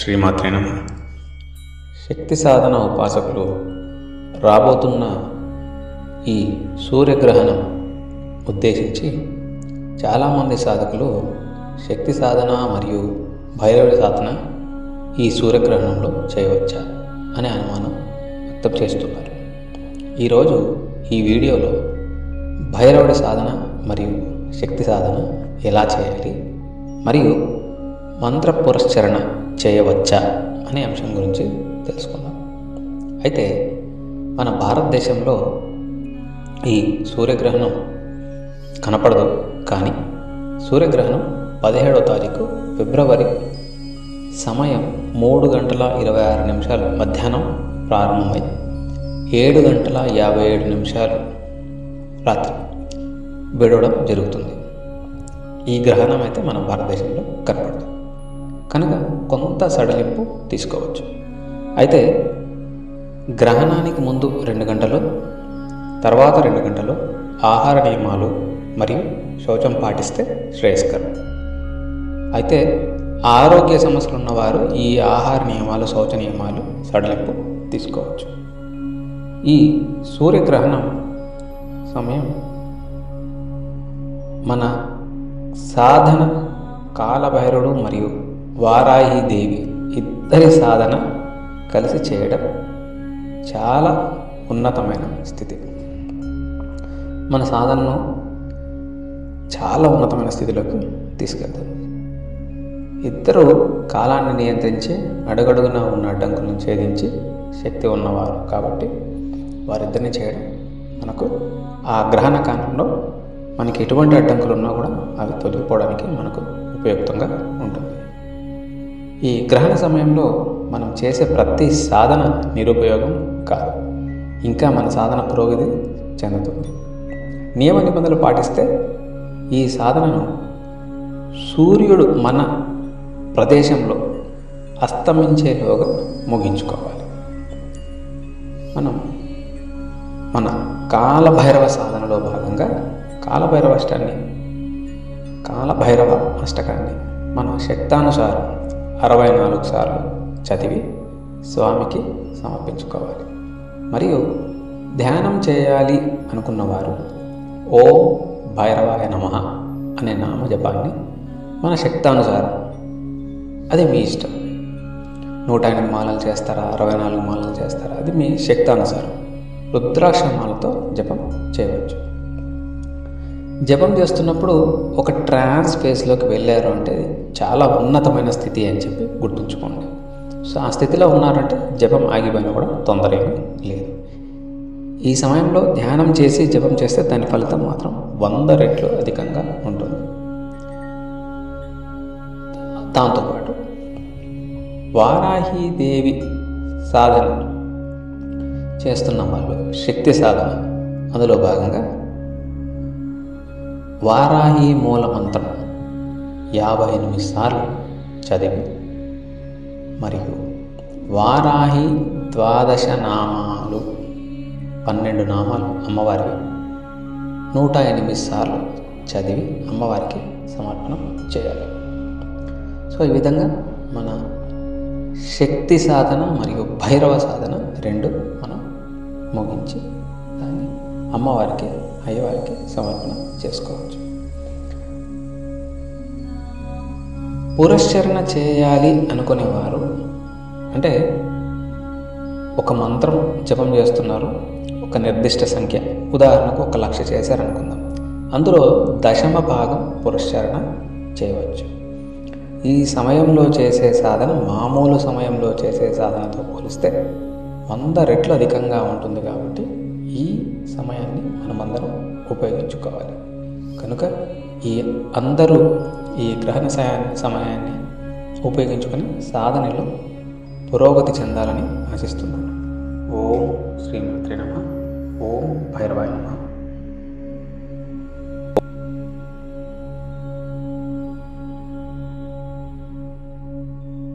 శ్రీమాత్రే నమ. శక్తి సాధన ఉపాసకులు రాబోతున్న ఈ సూర్యగ్రహణం ఉద్దేశించి చాలామంది సాధకులు శక్తి సాధన మరియు భైరవుడి సాధన ఈ సూర్యగ్రహణంలో చేయవచ్చా అనే అనుమానం వ్యక్తం చేస్తున్నారు. ఈరోజు ఈ వీడియోలో భైరవుడి సాధన మరియు శక్తి సాధన ఎలా చేయాలి మరియు మంత్ర పురస్చరణ చేయవచ్చా అనే అంశం గురించి తెలుసుకుందాం. అయితే మన భారతదేశంలో ఈ సూర్యగ్రహణం కనపడదు కానీ సూర్యగ్రహణం పదిహేడో తారీఖు ఫిబ్రవరి సమయం మూడు గంటల ఇరవై ఆరు నిమిషాలు మధ్యాహ్నం ప్రారంభమైంది ఏడు గంటల యాభై ఏడు నిమిషాలు రాత్రి విడవడం జరుగుతుంది. ఈ గ్రహణం అయితే మన భారతదేశంలో కనపడదు. కనుక కొంత సడలింపు తీసుకోవచ్చు. అయితే గ్రహణానికి ముందు రెండు గంటలు తర్వాత రెండు గంటలు ఆహార నియమాలు మరియు శౌచం పాటిస్తే శ్రేయస్కరం. అయితే ఆరోగ్య సమస్యలు ఉన్నవారు ఈ ఆహార నియమాలు శౌచ నియమాలు సడలింపు తీసుకోవచ్చు. ఈ సూర్యగ్రహణం సమయం మన సాధన కాలభైరుడు మరియు వారాహిదేవి ఇద్దరి సాధన కలిసి చేయడం చాలా ఉన్నతమైన స్థితి. మన సాధనను చాలా ఉన్నతమైన స్థితిలోకి తీసుకెళ్తారు. ఇద్దరు కాలాన్ని నియంత్రించి అడుగడుగున ఉన్న అడ్డంకులను ఛేదించి శక్తి ఉన్నవారు కాబట్టి వారిద్దరిని చేయడం మనకు ఆ గ్రహణ కాలంలో మనకి ఎటువంటి అడ్డంకులు ఉన్నా కూడా అవి తొలగిపోవడానికి మనకు ఉపయుక్తంగా ఉంటుంది. ఈ గ్రహణ సమయంలో మనం చేసే ప్రతి సాధన నిరుపయోగం కాదు. ఇంకా మన సాధన పురోగతి చెందుతుంది నియమ నిబంధనలు పాటిస్తే ఈ సాధనను సూర్యుడు మన ప్రదేశంలో అస్తమించేలోగా ముగించుకోవాలి. మనం మన కాలభైరవ సాధనలో భాగంగా కాలభైరవ అష్టాన్ని కాలభైరవ అష్టకాన్ని మన శక్తానుసారం అరవై నాలుగు సార్లు చదివి స్వామికి సమర్పించుకోవాలి. మరియు ధ్యానం చేయాలి అనుకున్నవారు ఓ భైరవాయ నమ అనే నామజపాన్ని మన శక్తానుసారం. అది మీ ఇష్టం. నూట ఎనిమిది మాలలు చేస్తారా? అరవై నాలుగు మాలలు చేస్తారా? అది మీ శక్తానుసారం. రుద్రాక్షమాలతో జపం చేయవచ్చు. జపం చేస్తున్నప్పుడు ఒక ట్రాన్స్ ఫేస్లోకి వెళ్ళారు అంటే చాలా ఉన్నతమైన స్థితి అని చెప్పి గుర్తుంచుకోండి. సో ఆ స్థితిలో ఉన్నారంటే జపం ఆగిపోయినా కూడా తొందర ఏమీ లేదు. ఈ సమయంలో ధ్యానం చేసి జపం చేస్తే దాని ఫలితం మాత్రం వంద రెట్లు అధికంగా ఉంటుంది. దాంతోపాటు వారాహీదేవి సాధన చేస్తున్న వాళ్ళు శక్తి సాధన అందులో భాగంగా వారాహి మూల మంత్రం యాభై ఎనిమిది సార్లు చదివి. మరియు వారాహి ద్వాదశ నామాలు పన్నెండు నామాలు అమ్మవారికి నూట ఎనిమిది సార్లు చదివి అమ్మవారికి సమర్పణం చేయాలి. సో ఈ విధంగా మన శక్తి సాధన మరియు భైరవ సాధన రెండు మనం ముగించి దాన్ని అమ్మవారికి అయ్యవారికి సమర్పణ చేసుకోవచ్చు. పురస్చరణ చేయాలి అనుకునేవారు అంటే ఒక మంత్రం జపం చేస్తున్నారు ఒక నిర్దిష్ట సంఖ్య ఉదాహరణకు ఒక లక్ష చేశారనుకుందాం. అందులో దశమ భాగం పురస్చరణ చేయవచ్చు. ఈ సమయంలో చేసే సాధన మామూలు సమయంలో చేసే సాధనతో పోలిస్తే వంద రెట్లు అధికంగా ఉంటుంది కాబట్టి ఈ సమయాన్ని మనమందరం ఉపయోగించుకోవాలి. కనుక ఈ అందరూ ఈ గ్రహణ సమయాన్ని ఉపయోగించుకొని సాధనలో పురోగతి చెందాలని ఆశిస్తున్నాను. ఓం శ్రీమాత్రి నమ. ఓం భైరవాయ నమ.